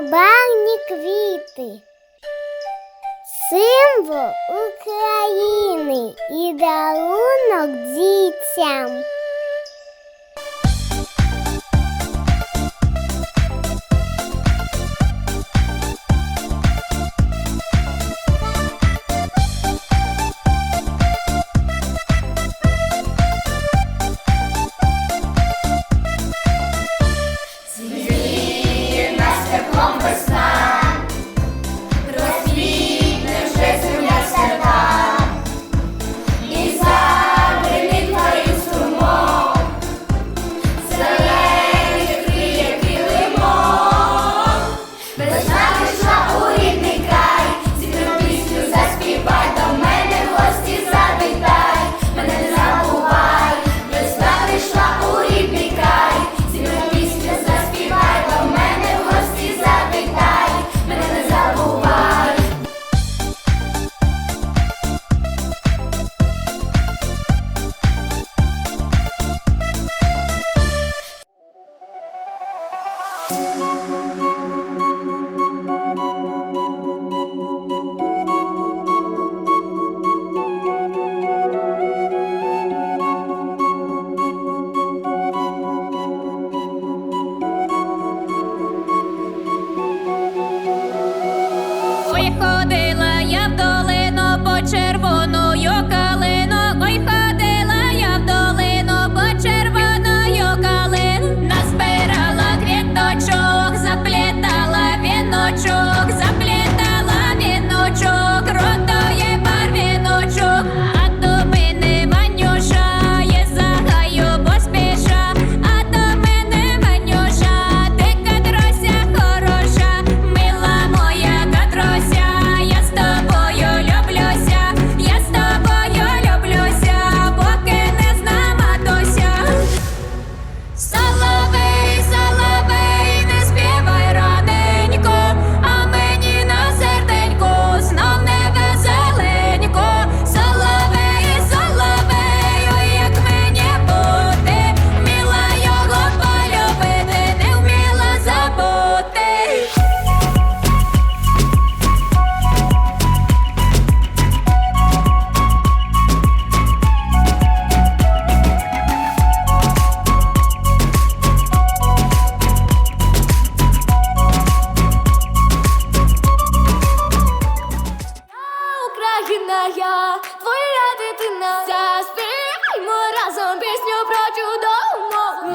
Барні квіти, символ України і дарунок дітям. ходила я вдоле.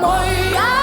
moi.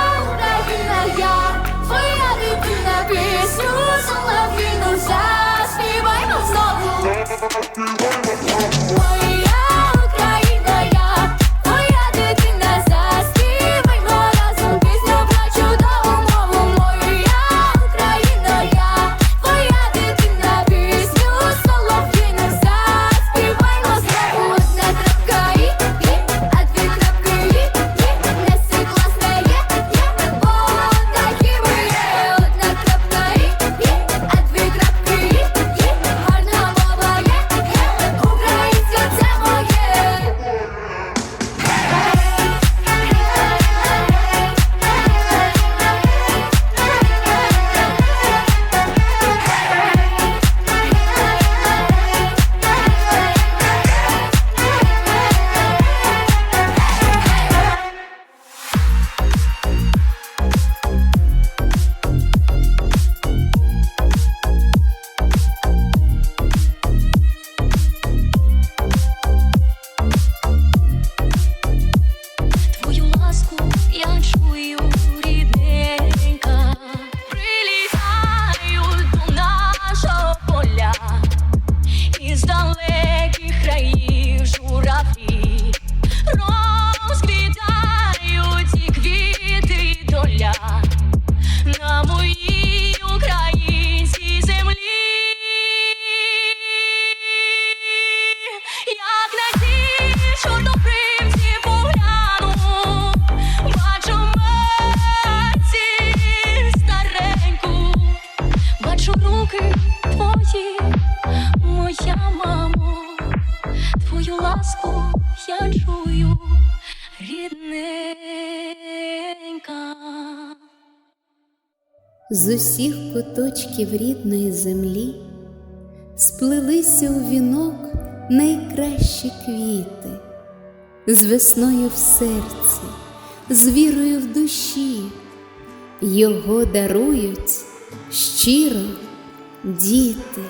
руки твої, моя мамо, твою ласку я чую рідненька. З усіх куточків рідної землі сплилися у вінок найкращі квіти, з весною в серці, з вірою в душі. Його дарують щиро діти.